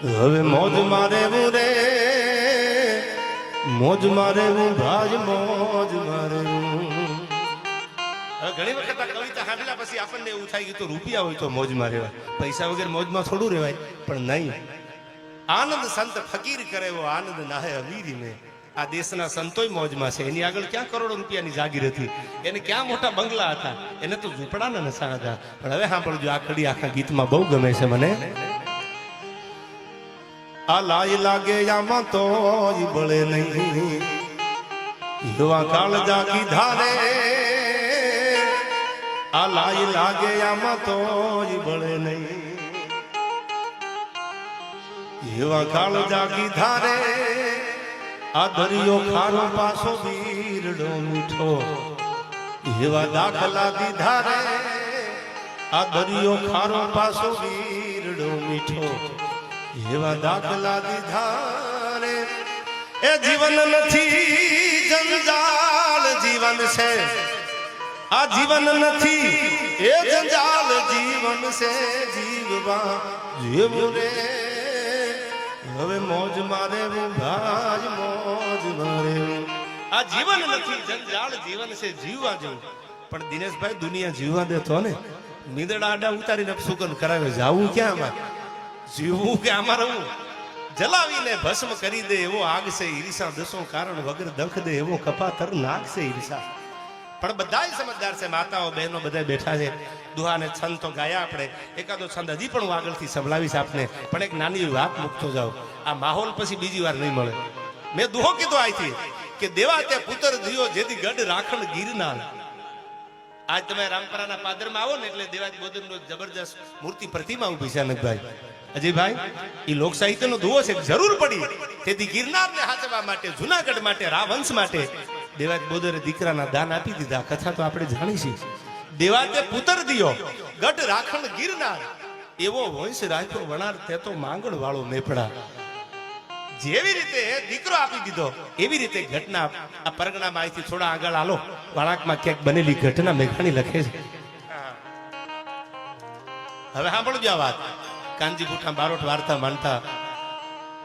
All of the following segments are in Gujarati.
હવે મોજ મારે હું રે. મોજ મારે હું, ભાજ મોજ મારે ઘણી વખત આ કવિતા સાંભળ્યા પછી આપણને એવું થાય કે તો રૂપિયા હોય તો મોજમાં રહેવાય પૈસા વગર મોજમાં થોડું રહેવાય, પણ નહીં. આનંદ સંત ફકીર કરે એવો આનંદ નાહે અમીરી મેં આ દેશના સંતોય મોજમાં છે. એની આગળ ક્યાં કરોડો રૂપિયાની જાગીર હતી? એને ક્યાં મોટા બંગલા હતા? એને તો ઝૂંપડાના નશા હતા. પણ હવે સાંભળજો, આ કડી આખા ગીતમાં બહુ ગમે છે મને. આ લાઈ લાગે આમાં તો બળે નહીં. યુવા કાળ જાગી ધારે. આ લાઈ લાગે આમાં તો બળે નહીં. એવા કાળ જાગી ધારે. આ દરિયો ખારો પાછો બીરડો મીઠો. એવા દાખલા દીધા રે આ દરિયો ખારો પાછો બીરડો મીઠો. એવા દાખલા દીધા રે. એ જીવન નથી જંજાલ જીવન છે. આ જીવન નથી, એ જંજાલ જીવન છે. જીવવા જીવ રે. હવે મોજ મારે ભાજ મોજ મારે. આ જીવન નથી, જંજાળ જીવન છે. જીવવા જેવું પણ દિનેશભાઈ દુનિયા જીવવા દેતો ને. મીંદડા આડા ઉતારીને સુગંધ કરાવે. જાવું ક્યાં આમાં? જીવવું કે આમાં રહું જલાવીને ભસ્મ કરી દે એવો આગ છે, ઈર્ષા દસો કારણ વગર દખ દે એવો કપાતર નાગ છે, ઈર્ષા. પણ બધાય સમજદાર છે, માતાઓ, બહેનો બધા બેઠા છે. દુહાને છંદ તો ગાયા આપણે. એકાદો છંદ હજી પણ હું આગળથી સંભળાવીશ આપને. પણ એક નાની વાત મૂકતો જાઉં. આ માહોલ પછી બીજી વાર નહીં મળે. મેં દુહો કીધો આઈથી કે દેવા તે પુત્ર દિયો જેથી ગઢ રાખણ ગીરનાર. આજ તમે રામપરાના પાદરમાં આવો ને એટલે દેવાજ બોધનનો જબરજસ્ત મૂર્તિ પ્રતિમા ઊભી છે અનકભાઈ અજયભાઈ એ લોક સાહિત્યનો દુહો છે, જરૂર પડી. તેથી ગિરનારને હાચવા માટે, જુનાગઢ માટે, રાવંશ માટે દેવાજ બોદરે દીકરાના દાન આપી દીધા. કથા તો આપણે જાણી છીએ. દેવાજે પુત્ર દિયો. ગઢ રાખણ ગિરનાર. એવો વંશ રાખ્યો, વણાર તે તો માંગણ વાળો મેપડા જેવી રીતે દીકરો આપી દીધો, એવી રીતે ઘટના આ પરગણામાં અહીંથી થોડા આગળ આલો વળાંકમાં ક્યાંક બનેલી ઘટના મેઘાણી લખે છે. હવે સાંભળજો આ વાત. કાનજી બુઠા બારોટ વાર્તા માનતા.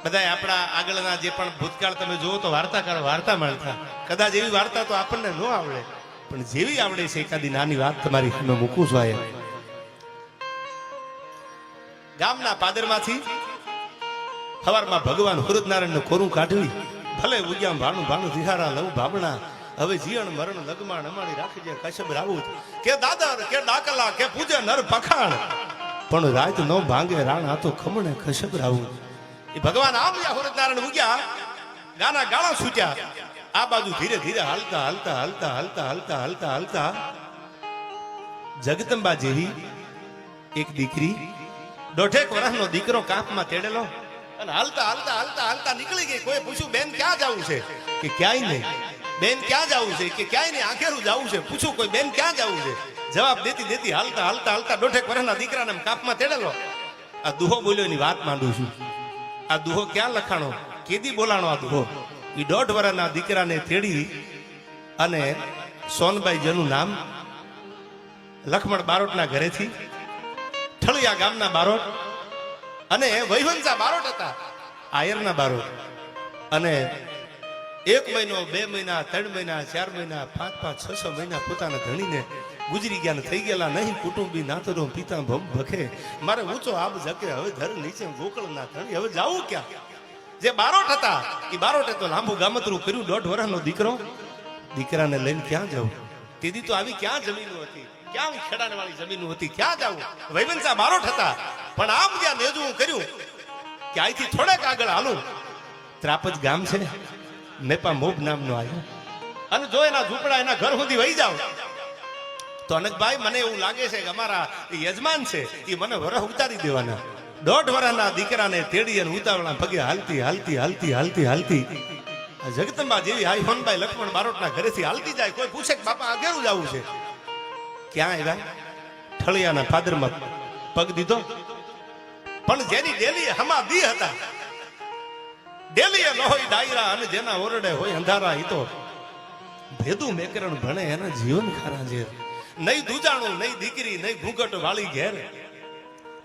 બધા આપણા આગળના જે પણ ભૂતકાળ તમે જુઓ તો વાર્તા કરો વાર્તા માનતા કદાચ એવી વાર્તા તો આપણને ન આવડે, પણ જેવી આવડે છે એકાદી નાની વાત તમારી સામે મૂકું છું આયા. ગામના પાદરમાંથી સવારમાં ભગવાન હુરદનારાયણ ખોરું કાઢવી, ભલે ઉગ્યા ભાણું ભાણું દિહારા લવ ભાવણા હવે જીવન મરણ લગમાણ અમારી રાખી જે કશ્યપ રાઉત. કે દાદર, કે ડાકલા કે પૂજે નર પખાણ. પણ રાત નો ભાંગે રાણ, આ તો ખમણે કશ્યપ રાવું એ ભગવાન આવ્યા જ્યાં હુરદનારાયણ ઉગ્યા, ગાના ગાળા સૂચ્યા આ બાજુ ધીરે ધીરે હાલતા હાલતા હાલતા હાલતા હાલતા હાલતા હાલતા. જગદંબા જેવી એક દીકરી, દોઢેક વર્ષનો દીકરો કાંપમાં તેડેલો. અને હાલતા હાલતા હાલતા હાલતા નીકળી ગઈ. કોઈ પૂછ્યું, બેન, ક્યાં જવું છે? કે, ક્યાંય નહીં. બેન, ક્યાં જવું છે? કે, ક્યાંય નહીં, આખેરું જવું છે. પૂછું કોઈ, બેન, ક્યાં જવું છે? જવાબ દેતી દેતી હાલતા હાલતા હાલતા દોઢેક વર્ષના દીકરાને કાપમાં તેડેલો. આ દુહો બોલ્યો, એની વાત માંડું છું. આ દુહો ક્યાં લખાણો? કેદી બોલાણો આ દુહો? એ દોઢ વર્ષના દીકરાને તેડી અને સોનબાઈ જેનું નામ લખમણ બારોટના ઘરેથી ઠળિયા ગામના બારોટ અને વૈવંશા બારોટ હતા. આયરના બારોટ. અને એક મહિનો, બે મહિના, ત્રણ મહિના, ચાર મહિના, પાંચ પાંચ, છ છ મહિના પોતાના ધણીને ગુજરી ગયા થઈ ગયેલા નહીં. કુટુંબી નાતરો, પિતા ભમ ભખે. મારે ઊંચો આબ જકે હવે ધર નીચે ગોકળ ના ધણી. હવે જાવું ક્યાં? જે બારોટ હતા એ બારોટે તો લાંબુ ગામતરું કર્યું. દોઢ વર્ષનો દીકરો. દીકરાને લઈને ક્યાં જવું તેથી તો આવી ક્યાં જમીનો હતી? ક્યાં ખેડાણ વાળી જમીનો હતી? ક્યાં જવું વૈવંશા બારોટ હતા. પણ આમ જ્યાં નેજવું કર્યું કે અહીંથી થોડેક આગળ હાલું. ત્રાપજ ગામ છે મેપા મોબ નામનો આવ્યો અને જો એના ઝૂંપડા એના ઘર સુધી વહી જાવ તો અનકભાઈ મને એવું લાગે છે કે અમારા યજમાન છે, એ મને વરહ ઉતારી દેવાના. દોઢ વરાના દીકરાને તેડી અને ઉતાવળા પગે હાલતી હાલતી હાલતી હાલતી હાલતી. જગતંબા જેવી હાઈ હોનબાઈ લક્ષ્મણ બારોટના ઘરેથી હાલતી જાય, કોઈ પૂછે કે બાપા આગેરું જવું છે? ક્યાં આવ્યા? ઠળિયાના ફાદરમાં પગ દીધો. પણ જેની ડેલી હમા દી હતા. ડેલી ન હોય ડાયરા અને જેના ઓરડે હોય અંધારા હિતો ભેદું મેકરણ ભણે એના જીવન ખારા છે નહીં દુજાણું નહીં દીકરી નહીં ઘૂંઘટ વાળી ઘેર.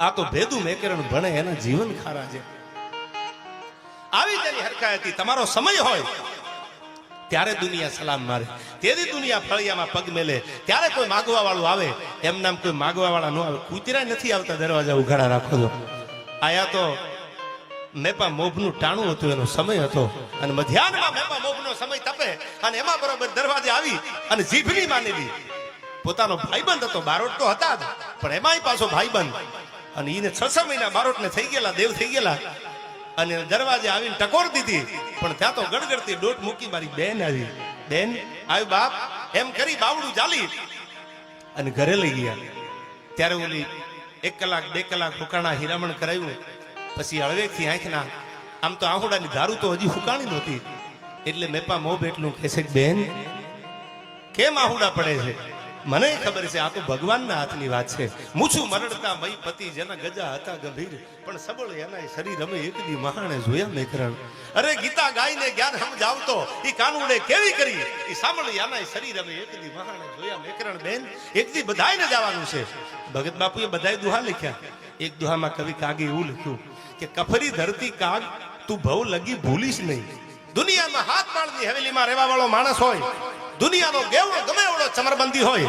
આ તો ભેદું મેકરણ ભણે એના જીવન ખારા છે આવી તેની હરકાયતી તમારો સમય હોય. ત્યારે દુનિયા સલામ મારે. તેથી દુનિયા ફળિયામાં પગ મેલે. ત્યારે કોઈ માગવા વાળું આવે. એમ નામ કોઈ માગવા વાળા ન આવે. કૂતરા નથી આવતા દરવાજા ઉઘાડા રાખો છો. આયા તો મેપા મોભનું ટાણું હતું, એનો સમય હતો. અને મધ્યાહનમાં મેપા મોભનો સમય તપે. અને એમાં બરોબર દરવાજે આવી અને જીભની માનેલી. પોતાનો ભાઈબંધ હતો, બારોટ તો હતા જ, પણ એમાંય પાછો ભાઈબંધ. અને એને છ છ મહિના બારોટને થઈ ગયેલા, દેવ થઈ ગયેલા. અને દરવાજે આવીને ટકોર દીધી. પણ ત્યાં તો ગડગડતી ડોટ મૂકી મારી બેન આવી. બેન, આવ્યું બાપ, એમ કરી બાવડું ચાલી અને ઘરે લઈ ગયા. ત્યારે ઓલી એક કલાક, બે કલાક હુકાણા હિરામણ કરાવ્યું પછી હળવેકથી આંખના, આમ તો આહુડાની દારૂ તો હજી હુકાણી નહોતી. એટલે મેપા મોબ એટલું કહેશે બેન, કેમ આહુડા પડે છે? મને ખબર છે, આ તો ભગવાનના હાથની વાત છે. મૂછું મરડતા મય પતિ જેના ગજા હતા ગંભીર. પણ સબળ એના શરીર અમે એકદી મહાણે જોયા મેકરણ અરે ગીતા ગાઈને જ્ઞાન સમજાવતો, ઈ કાનુડે કેવી કરી? ઈ સાંભળી એના શરીર અમે એકદી મહાણે જોયા મેકરણ બેન. એકદી બધાયને જવાનું છે. ભગત બાપુએ બધાય દુહા લખ્યા. એક દુહામાં કવિ કાગે એવું લખ્યું કે, કફરી ધરતી કાગ, તું ભવ લગી ભૂલીશ નહીં. દુનિયામાં હાથ માળની હવેલીમાં રહેવા વાળો માણસ હોય. દુનિયાનો ગેવો ગમે એવડો ચમરબંધી હોય,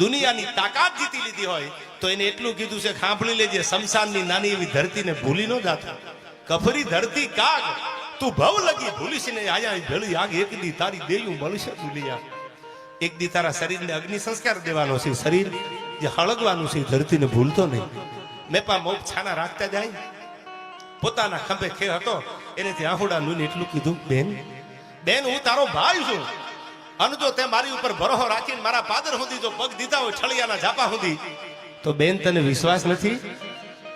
દુનિયાની તાકાત જીતી લીધી હોય, તો એને એટલું કીધું છે, ખાંભળી લેજે, શમશાનની નાની એવી ધરતીને ભૂલી ન જાતો કફરી ધરતી કાગ, તું ભવ લગી ભૂલીશ ને આયા ભેળી આગ. એક દી તારી દેયું મળશે દુનિયા એક દી તારા શરીરને અગ્નિ સંસ્કાર દેવાનો છે, શરીર જે હળગવાનું છે ધરતીને ભૂલતો નહીં. મેપા મોપ છાના રાખતા જાય. પોતાના ખંભે ખે હતો, એનેથી આહુડા નું એટલું કીધું, બેન બેન, હું તારો ભાઈ છું. અને જો તે મારી ઉપર ભરોહો રાખીને મારા પાદર સુધી જો પગ દીધા હોય, છળિયાના ઝાપા સુધી, તો બેન તને વિશ્વાસ નથી?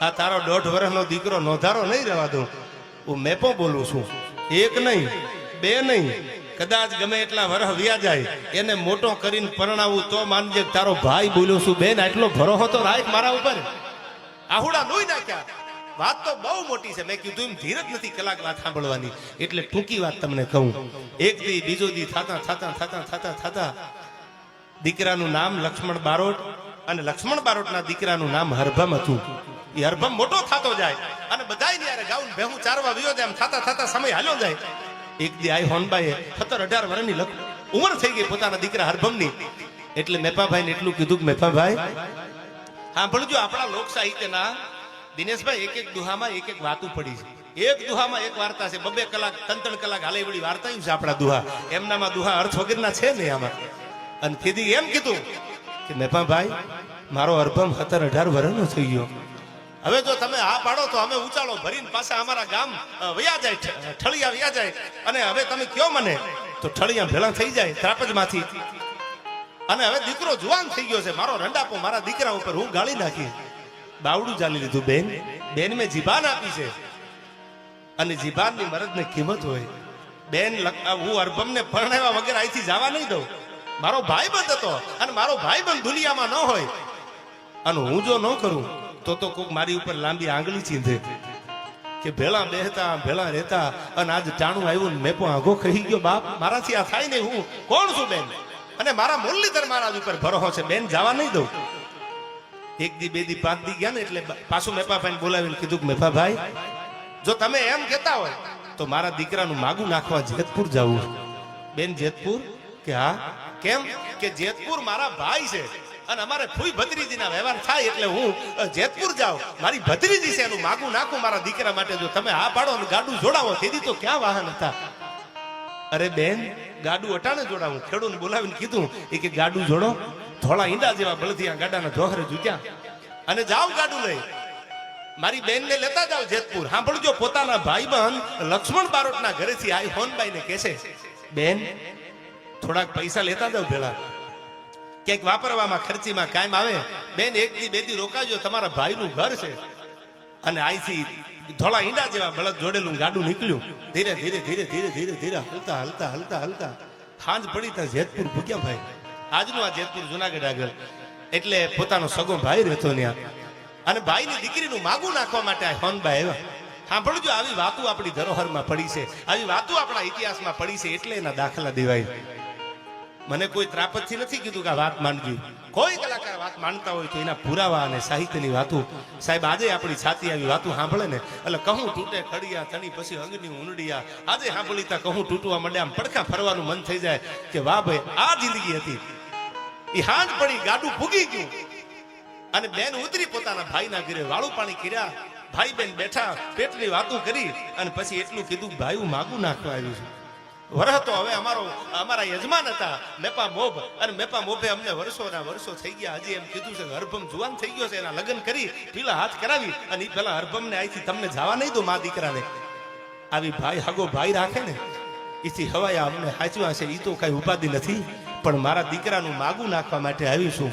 આ તારો દોઢ વર્ષનો દીકરો નોંધારો નહીં રહેવા દઉં. હું મેપો બોલું છું. એક નહીં, બે નહીં, કદાચ ગમે એટલા વરહ વ્યા જાય, એને મોટો કરીને પરણાવું તો માનજે તારો ભાઈ બોલ્યો છું. બેન, આટલો ભરોહો તો રાખ મારા ઉપર. આહુડા લોહી નાખ્યા. વાત તો બહુ મોટી છે. મેં કીધું એમ ધીરજ નથી કલાક વાત સાંભળવાની. એટલે ટૂંકી વાત તમને કહું. એક દી, બીજો દી થતા થતા થતા થતા થતા દીકરાનું નામ લક્ષ્મણ બારોટ અને લક્ષ્મણ બારોટના દીકરાનું નામ હરભમ હતું. એ હરભમ મોટો થતો જાય અને બધાય યારે ગાઉન ભેહું ચારવા વિયો જાય એમ થતા થતા સમય હાલ્યો જાય. એક દી આઈ હોનબાઈએ સત્તર અઢાર વર્ષની ઉંમર થઈ ગઈ પોતાના દીકરા હરભમની. એટલે મેપાભાઈને એટલું કીધું કે, મેપાભાઈ, સાંભળજો આપણા લોક સાહિત્યના દિનેશભાઈ એક એક દુહામાં એક એક વાતું પડી છે. એક દુહામાં એક વાર્તા છે. બબે કલાક, ત્રણ ત્રણ કલાક હાલે એવડી વાર્તા છે આપણા દુહા. એમનામાં દુહા અર્થ વગરના છે ને આમાં? અને કીધી એમ કીધું કે મેપાભાઈ મારો અર્ભમ સત્તર અઢાર વર્ષનો થઈ ગયો. હવે જો તમે આ પાડો તો અમે ઉચાળો ભરીને પાછા અમારા ગામ વયા જાય ઠળિયા વયા જાય. અને હવે તમે કયો મને? તો ઠળિયા ભેળા થઈ જાય, ત્રાપજમાંથી. અને હવે દીકરો જુવાન થઈ ગયો છે. મારો રંડાપો મારા દીકરા ઉપર હું ગાળી નાખી બાવડું ચાલી લીધું બેન. બેન મેં જીભાન આપી છે. અને જીભાનની મરદને કિંમત હોય. બેન હું અર્ભમને પરણાવ્યા વગર અહીંથી જવા નહીં દઉં. મારો ભાઈ બંધ હતો અને મારો ભાઈ બંધ દુનિયામાં ન હોય. અને હું જો ન કરું, તો તો કોક મારી ઉપર લાંબી આંગળી ચીંધે. કે ભેળા બેહતા, ભેળા રહેતા, અને આજ ટાણું આવ્યું મેં પણ આઘો કહી ગયો, બાપ, મારાથી આ થાય નહીં, હું કોણ છું બેન? અને મારા મુરલીધર મહારાજ ઉપર ભરોસો છે. બેન, જવા નહીં દઉં. એક દી બે દી પાંચ દી ગયા ને એટલે પાછું મેપાભાઈને બોલાવીને કીધું કે, મેપાભાઈ, જો તમે એમ કહેતા હોય, તો મારા દીકરાનું માગું નાખવા જેતપુર જવું બેન, જેતપુર? કે હા? કેમ? કે જેતપુર મારા ભાઈ છે અને અમારે ફૂઈ ભત્રીજીના વ્યવહાર થાય એટલે હું જેતપુર જાઉં. મારી ભત્રીજી છે, એનું માગું નાખું મારા દીકરા માટે. જો તમે હા પાડો અને ગાડું જોડાવો, તેથી તો ક્યાં વાહન હતા? અરે બેન, ગાડું અટાણે જોડાવું. ખેડૂને બોલાવીને કીધું, એ કે ગાડું જોડો. થોડા ઈંડા જેવા બળદિયા ગાડાના ઢોખરે જુત્યા. અને જાઓ ગાડું લઈ. મારી બેનને લેતા જાવ જેતપુર. સાંભળજો, પોતાના ભાઈ બહેન લક્ષ્મણ બારોટના ઘરેથી આઈ હોનબાઈને ને છે, બેન, થોડાક પૈસા લેતા જાવ ભેળા. ક્યાંક વાપરવામાં ખર્ચીમાં કાયમ આવે. બેન એક દી બે દી રોકાજો, તમારા ભાઈનું ઘર છે. અને આઈથી ધોળા ઈંડા જેવા બળદ જોડેલું ગાડું નીકળ્યું. ધીરે ધીરે ધીરે ધીરે ધીરે ધીરે હલતા હલતા હલતા હલતા. સાંજ પડી ત્યાં જેતપુર ભૂગ્યા ભાઈ. આજનું આ જેતપુર જુનાગઢ આગળ. એટલે પોતાનો સગો ભાઈ રહેતો ત્યાં. અને ભાઈની દીકરીનું માગું નાખવા માટે આ હોનભાઈ આવ્યા. સાંભળજો, આવી વાતો આપણી ધરોહરમાં પડી છે. આવી વાતો આપણા ઇતિહાસમાં પડી છે એટલે એના દાખલા દેવાય. મને કોઈ ત્રાપતથી નથી કીધું કે આ વાત માંડજી કોઈ કલાકાર વાત માનતા હોય તો એના પુરાવા અને સાહિત્યની વાતો. સાહેબ, આજે આપણી છાતી આવી વાતો સાંભળે ને, એટલે કહું તૂટે ખડિયા, તણી પછી અંગની ઉનડિયા આજે સાંભળી તા કહું તૂટવા માંડે આમ પડખા ફરવાનું મન થઈ જાય કે વાહ ભાઈ, આ જિંદગી હતી. એ પડી, ગાડું ભૂગી ગયું. અને બેન ઉતરી પોતાના ભાઈના ઘરે વાળું પાણી કર્યા. ભાઈ બેન બેઠા, પેટની વાતો કરી અને પછી એટલું કીધું, ભાઈ માગું નાખવા આવ્યું છું. વરહ તો હવે અમારો, અમારા યજમાન હતા, મેપા મોભ. અને મેપા મોભે અમને વર્ષોના વર્ષો થઈ ગયા. હજી એમ કીધું છે હરભમ જુવાન થઈ ગયો છે, એના લગ્ન કરી પેલા હાથ કરાવી અને ઈ પેલા હરભમને અહીંથી તમને જવા નહીં દો મા દીકરાને. આવી ભાઈ હગો ભાઈ રાખે ને એથી હવાયા અમને હાચવા છે એ તો કઈ ઉપાધિ નથી. પણ મારા દીકરાનું માગું નાખવા માટે આવીશું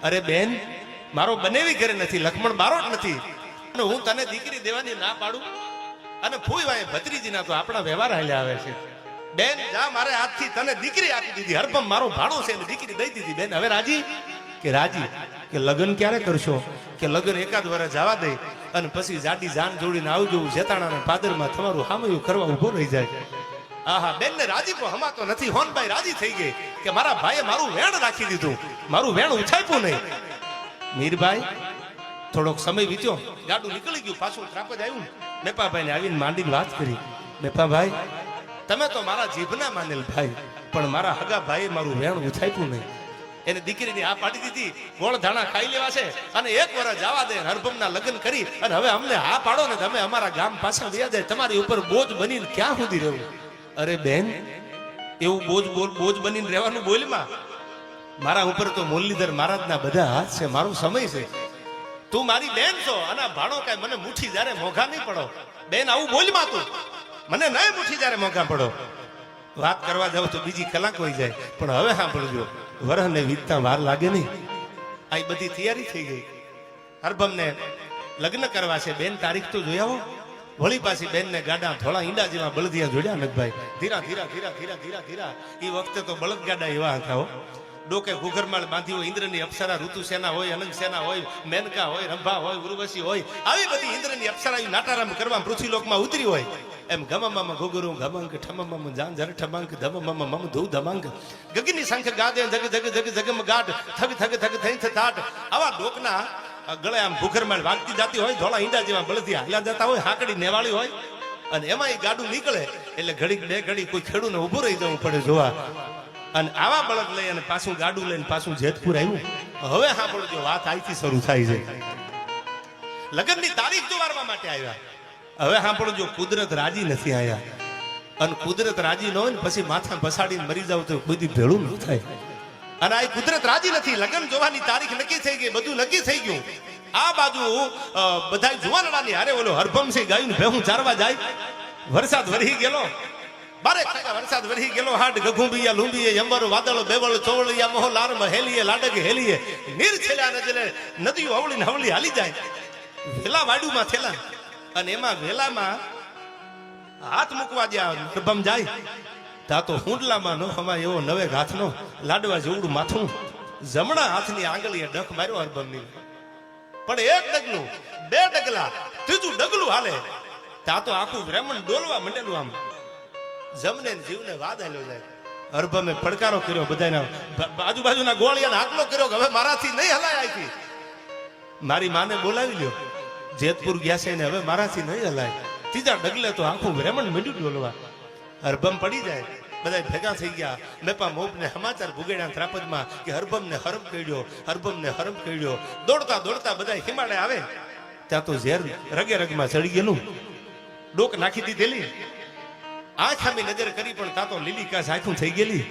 અરે બેન, મારો બનેવી ઘરે નથી લક્ષ્મણ બારો જ નથી. અને હું તને દીકરી દેવાની ના પાડું. અને ફૂઈ વાય ભત્રીજીના તો આપણા વ્યવહાર હાલ્યા આવે છે. બેન, જા મારે હાથથી તને દીકરી આપી દીધી. હરપમ મારો ભાડો છે, એને દીકરી દઈ દીધી. બેન, હવે રાજી? કે રાજી? કે લગ્ન ક્યારે કરશો? કે લગ્ન એકાદ વર્ષ જવા દે અને પછી જાડી જાન જોડીને આવજો જેતાણાના પાદરમાં તમારું હામયું કરવા ઊભો રહી જાય. આહા બેન ને રાજીપો હમાતો નથી. હોનભાઈ રાજી થઈ ગઈ કે મારા ભાઈએ મારું વેણ રાખી દીધું. મારું વેણ ઉછાપ્યું નહીં. મીરભાઈ, થોડોક સમય વીત્યો. ગાડું નીકળી ગયું, પાછું ત્રાપજ આવ્યું મેપાભાઈને આવીને માંડીને વાત કરી. મેપાભાઈ તમે તો મારા જીભના માનેલ ભાઈ, પણ મારા હગા ભાઈએ મારું વેણ ઉછાપ્યું નહીં. એને દીકરીની આ પાડી દીધી, ગોળ ધાણા ખાઈ લેવા છે અને એક વર્ષ જવા દે હરભમના લગ્ન કરી અને હવે અમને આ પાડો ને તમે અમારા ગામ પાછા વ્યા જાય. તમારી ઉપર બોજ બનીને ક્યાં સુધી રહેવું? અરે બેન, એવું બોજ બોલ બોજ બનીને રહેવાનું બોલમાં? મારા ઉપર તો મુરલીધર મહારાજના બધા હાથ છે, મારો સમય છે. તું મારી બેન છો અને ભાણો કાંઈ મને મુઠી જ્યારે મોઘા નહીં પડો. બેન, આવું બોલમાં તું. મને નહીં મુઠી જ્યારે મોઘા પડો. વાત કરવા જાવ તો બીજી કલાક હોઈ જાય, પણ હવે સાંભળજો, વરહને વીતતા વાર લાગે નહીં. આ બધી તૈયારી થઈ ગઈ. હરભમને લગ્ન કરવા છે, બેન, તારીખ તો જોઈ આવો. વળી પાછી બેન ને ગાડા થોડા ઈંડા જેવા બળદિયા જોડ્યા નથભાઈ ધીરા ધીરા ધીરા ધીરા ધીરા ધીરા. એ વખતે તો બળદ ગાડા એવા હતા હો. ડોકે ઘુઘરમાળ બાંધી હોય, ઇન્દ્રની અપ્સરા, ઋતુ સેના હોય, અનંત સેના હોય, મેનકા હોય, રંભા હોય, ઉર્વશી હોય. આવી બધી ઇન્દ્રની અપ્સરા નાટારામ કરવા પૃથ્વીલોકમાં ઉતરી હોય. એમ ગમમમ ઘુગરુ ગમંક ઠમમમ જાન જર ઠમંક, ધમમમ, મમ, ધુ, ધમંક. ગગની શંખ ગાદે જગ જગ જગ જગમ ગાઢ, થગ થગ થગ થઈ થાટ આવા ડોકના ગળે આમ ભૂખરમાળ વાગતી જાતી હોય, ધોળા ઈંડા જેવા બળદી હાલ્યા જતા હોય, હાકડી નેવાળી હોય, અને એમાં એ ગાડું નીકળે, એટલે ઘડીક બે ઘડી કોઈ ખેડૂને ઊભું રહી જવું પડે જોવા. અને આવા બળદ લઈ અને પાછું ગાડું લઈને પાછું જેતપુર આવ્યું. હવે સાંભળજો, વાત અહીંથી શરૂ થાય છે. લગ્નની તારીખ જોવારવા માટે આવ્યા. હવે સાંભળજો, કુદરત રાજી નથી આયા. અને કુદરત રાજી ન હોય ને પછી માથા પસાડીને મરી જાવ તો દી ભેળું ન થાય. અને આ કુદરત રાજી નથી. લગ્ન જોવાની તારીખ નક્કી થઈ ગઈ, બધું નક્કી થઈ ગયું. આ બાજુ બધા જુવાનડાની હારે ઓલો હરભમસિંહ ગાયું ભેહું ચારવા જાય. વરસાદ વરી ગયેલો. વરસાદ વરહી ગયેલો. હાડ ગઘુંબિયા લુંબીએ વાદળ, બેવળ ચોવળિયા મોહ લાર હેલીએ લાડક હેલીએ. નીર છેલા નજરે નદીઓ હવળી ને હાલી જાય. વેલા વાડુમાં થેલા. અને એમાં વેલામાં હાથ મૂકવા જ્યાં હરભમ જાય તા તો હુંડલામાં નો હમા એવો નવે હાથનો લાડવા જેવડું માથું. જમણા હાથની આંગળીએ ડખ માર્યો હરબમની પણ એક ડગલું, બે ડગલા, ત્રીજું ડગલું હાલે. તા તો આખું બ્રાહ્મણ ડોલવા મંડેલું આમ. જમને જીવને વાદ આલ્યો જાય. અરબમે પડકારો કર્યો બધાના આજુબાજુના ગોળિયાને હાથલો કર્યો હવે મારાથી નહીં હલાય આથી મારી માને બોલાવી લ્યો. જેતપુર ગયા છે ને હવે મારાથી નહીં હલાય. ત્રીજા ડગલે તો આખું બ્રાહ્મણ મંડ્યું ડોલવા. હરભમ પડી જાય. બધા ભેગા થઈ ગયા. મેપા મોપને સમાચાર ભૂગેડા ત્રાપજમાં કે હરભમને હરમ કર્યો, હરભમને હરમ કહ્યો દોડતા દોડતા બધા હિમાલય આવે. ત્યાં તો ઝેર રગે રગમાં ચડી ગયેલું. ડોક નાખી દીધેલી. આંખ આમી નજર કરી પણ તા તો લીલી કાશ આખું થઈ ગયેલી.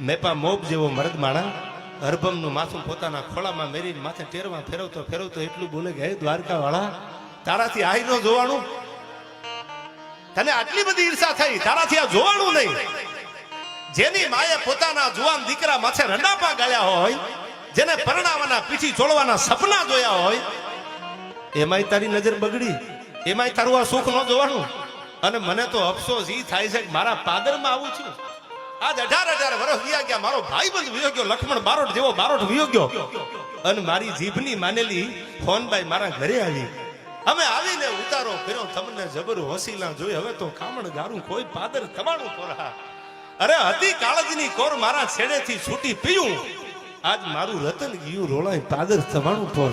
મેપા મોબ જેવો મરદ માણા હરભમનું માથું પોતાના ખોળામાં મેરીને માથે ટેરવા ફેરવતો ફેરવતો એટલું બોલે કે દ્વારકા વાળા તારાથી આઈ ન જોવાનું. તને આટલી બધી ઈર્ષા થઈ, તારાથી આ જોવાનું નહીં. જેની માએ પોતાના જુવાન દીકરા માથે રંડાપા ગાળ્યા હોય, જેને પરણાવવાના પીઠી છોડવાના સપના જોયા હોય, એમાંય તારી નજર બગડી, એમાંય તારું આ સુખ ન જોવાનું. અને મને તો અફસોસ ઈ થાય છે કે મારા પાદરમાં આવું છું. આજ અઢાર અઢાર વર્ષ વિયા ગયા, મારો ભાઈબંધ વિયો ગયો, લક્ષ્મણ બારોટ જેવો બારોટ વિયો ગયો. અને મારી જીભની માનેલી ફોનબાઈ મારા ઘરે આવી. અમે આવીને ઉતારો કર્યો તમને જબર હોસીલા જોઈ હવે તો કામણ ગારું કોઈ પાદર તમારું કોરા અરે હતી કાળજની કોર મારા છેડેથી છૂટી પીયું. આજ મારું રતન ગયું રોળાય પાદર તમારું પર.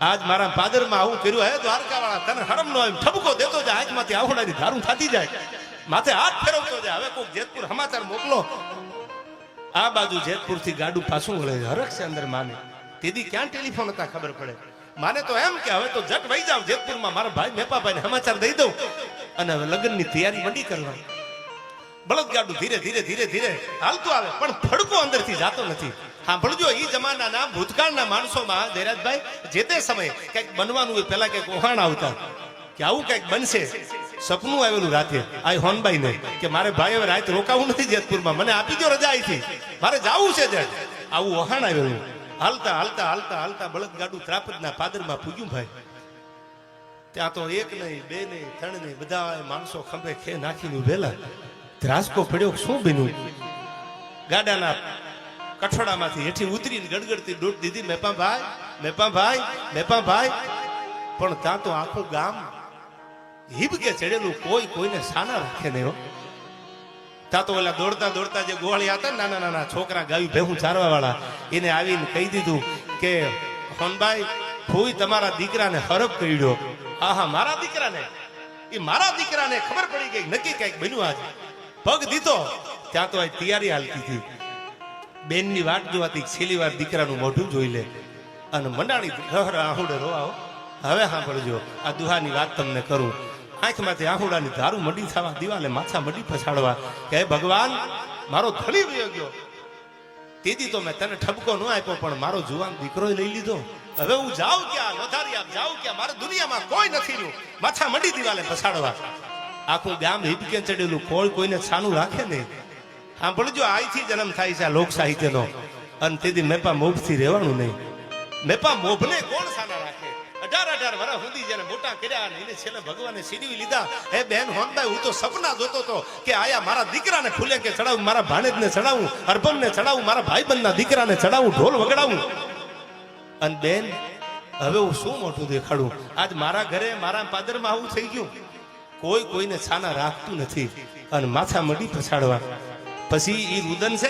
આજ મારા પાદરમાં આવું કર્યું હે દ્વારકા વાળા તને હરમ નો એમ ઠબકો દેતો જાય આંખમાંથી આવડાની ધારું થતી જાય. માથે હાથ ફેરવતો જાય. હવે કોઈક જેતપુર સમાચાર મોકલો. આ બાજુ જેતપુરથી ગાડું પાછું વળે. હરખ છે અંદર માને. તેદી ક્યાં ટેલિફોન હતા ખબર પડે? માને તો એમ કે હવે તો જટ વહી જાવ જેતપુરમાં. મારા ભાઈ મેપાભાઈને સમાચાર દઈ દઉં. અને હવે લગ્નની તૈયારી મંડી કરવા બળદગાડું ધીરે ધીરે ધીરે ધીરે હાલતું આવે, પણ ફડકો અંદરથી જાતો નથી. સાંભળજો એ જમાનાના, ભૂતકાળના માણસોમાં ધૈરાજભાઈ જે તે સમયે કંઈક બનવાનું હોય, પહેલા કંઈક વહાણ આવતા. કે આવું કંઈક બનશે. સપનું આવેલું રાતે. આ હોનબાઈ ને કે મારે ભાઈ હવે રાત રોકાવું નથી જેતપુરમાં. મને આપી દો રજા અહીંથી મારે જાવું છે જ આવું વહાણ આવેલું. હાલતા હાલતા હાલતા હાલતા બળદગાડું ત્રાપદના પાદરમાં પૂગ્યું ભાઈ. ત્યાં તો એક નહીં, બે નહીં, ત્રણ નહીં બધા માણસો ખંભે ખે નાખીને ઉભેલા. ધ્રાસકો પડ્યો, શું બન્યું? ગાડાના કઠોડામાંથી હેઠી ઉતરીને ગડગડતી દોટ દીધી મેપા ભાઈ મેપા ભાઈ મેપા ભાઈ. પણ ત્યાં તો આખું ગામ હિબકે ચડેલું, કોઈ કોઈને સાના રાખે નહીં તો ઓલા દોડતા દોડતા જે ગોવાળિયા હતા નાના નાના છોકરા ગાયું ભેહું ચારવા વાળા એને આવીને કહી દીધું કે, હોનભાઈ ફૂઈ તમારા દીકરાને હરફ કર્યો. હા હા મારા દીકરાને? એ મારા દીકરાને ખબર પડી ગઈ, નક્કી કંઈક બન્યું આજે. પગ દીધો. ત્યાં તો તૈયારી હાલતી હતી. બેનની વાટ જોવાતી છેલ્લી વાર દીકરાનું મોઢું જોઈ લે. અને મંડાણી રહર આહુડે રોવાઓ હવે સાંભળજો, આ દુહાની વાત તમને કરું. આંખમાંથી આહુડાની ધારું મડી થવા દિવાલે માથા મડી પછાડવા કે ભગવાન, મારો ધણી રહ્યો ગયો. તેથી તો મેં તને ઠપકો ન આપ્યો, પણ મારો જુવાન દીકરો લઈ લીધો. હવે હું જાઉં ક્યાં? વધારી આપ જાઉં ક્યાં? મારે દુનિયામાં કોઈ નથી રહ્યું. માથા મડી દિવાલે પછાડવા. આખું ગામ હિપકે ચડેલું કોઈ કોઈને છાનું રાખે નહીં. સાંભળજો, આઈથી જન્મ થાય છે આ લોક સાહિત્યનો. અને તેથી મેપા મોભથી રહેવાનું નહીં. મેપા મોભને કોણ સાના રાખે? અઢાર અઢાર વર્ષ સુધી જેને મોટા કર્યા અને એને છેલ્લે ભગવાને સીડવી લીધા. હે બેન હોનભાઈ, હું તો સપના જોતો હતો કે આયા મારા દીકરાને ખુલે કે ચડાવું, મારા ભાણેજને ચડાવું અર્બનને ચડાવું, મારા ભાઈબંધના દીકરાને ચડાવું, ઢોલ વગડાવું. અને બેન, હવે હું શું મોટું દેખાડું? આજ મારા ઘરે મારા પાદરમાં આવું થઈ ગયું. કોઈ કોઈને છાના રાખતું નથી અને માથા મડી પછાડવા. પછી એ રુદન છે